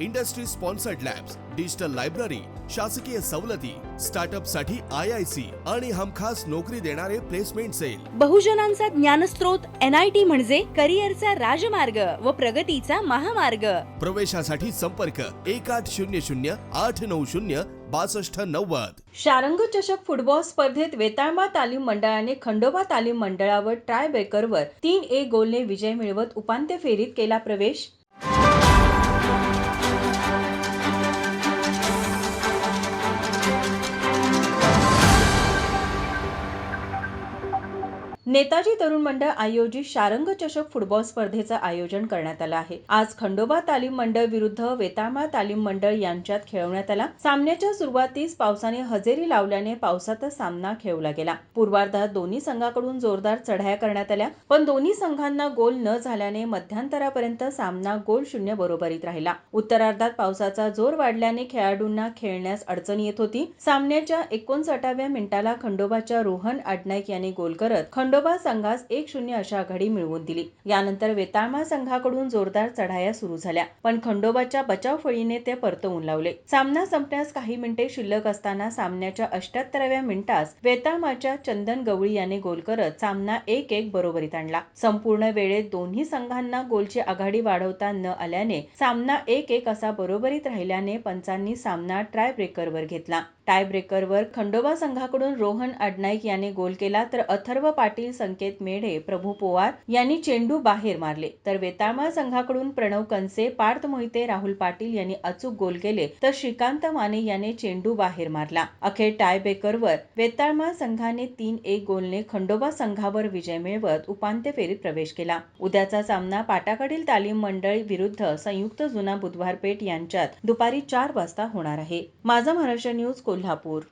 industry sponsored labs digital library शासकीय सवलती स्टार्टअपसाठी I I C आणि हमखास नोकरी देणारे प्लेसमेंट सेल. बहुजनांचा आय टी म्हणजे करिअरचा राजमार्ग व प्रगतीचा महामार्ग. प्रवेशासाठी संपर्क एक आठ शून्य शून्य आठ नऊ शून्य बासष्ट नव्वद. शारंग चषक फुटबॉल स्पर्धेत वेताळमा तालीम मंडळाने खंडोबा तालीम मंडळावर ट्राय ब्रेकरवर तीन एक गोलने विजय मिळवत उपांत्य फेरीत केला प्रवेश. नेताजी तरुण मंडळ आयोजित शारंग चषक फुटबॉल स्पर्धेचं आयोजन करण्यात आलं आहे. आज खंडोबा तालीम मंडळ विरुद्ध वेतामा तालीम मंडळ यांच्यात खेळवण्यात आला. सामन्याच्या सुरुवातीस पावसाने हजेरी लावल्याने पावसातच सामना खेळवला गेला. पूर्वार्धात दोन्ही संघाकडून जोरदार चढाया करण्यात आल्या. पण दोन्ही संघांना गोल न झाल्याने मध्यांतरापर्यंत सामना गोल शून्य बरोबरीत राहिला. उत्तरार्धात पावसाचा जोर वाढल्याने खेळाडूंना खेळण्यास अडचण येत होती. सामन्याच्या एकोणसाठाव्या मिनिटाला खंडोबाच्या रोहन अडनाईक याने गोल करत खंडोबा संघास एक शून्य अशा आघाडी मिळवून दिली. यानंतर वेताळमा संघाकडून जोरदार चढाया सुरू झाल्या. पण खंडोबाच्या बचाव फळीने ते परतवून लावले. सामना संपण्यास काही मिनिटे शिल्लक असताना सामन्याच्या अष्ट्याहत्तराव्या मिनिटास वेताळमाच्या चंदन गवळी याने गोल करत सामना एक एक बरोबरीत आणला. संपूर्ण वेळेत दोन्ही संघांना गोलची आघाडी वाढवता न आल्याने सामना एक एक असा बरोबरीत राहिल्याने पंचांनी सामना ट्राय ब्रेकरवर घेतला. टाय ब्रेकरवर खंडोबा संघाकडून रोहन अडनाईक याने गोल केला तर अथर्व पाटील संकेत मेढे प्रभू पोवार यांनी चेंडू बाहेर मारले. तर वेताळमाळ संघाकडून प्रणव कंसे पार्थ मोहिते राहुल पाटील यांनी अचूक गोल केले तर श्रीकांत माने याने चेंडू बाहेर मारला. अखेर टाय बेकरवर वेताळमाळ संघाने तीन एक गोलने खंडोबा संघावर विजय मिळवत उपांत्य फेरीत प्रवेश केला. उद्याचा सामना पाटाकडील तालीम मंडळ विरुद्ध संयुक्त जुना बुधवार पेठ यांच्यात दुपारी चार वाजता होणार आहे. माझा महाराष्ट्र न्यूज कोल्हापूर.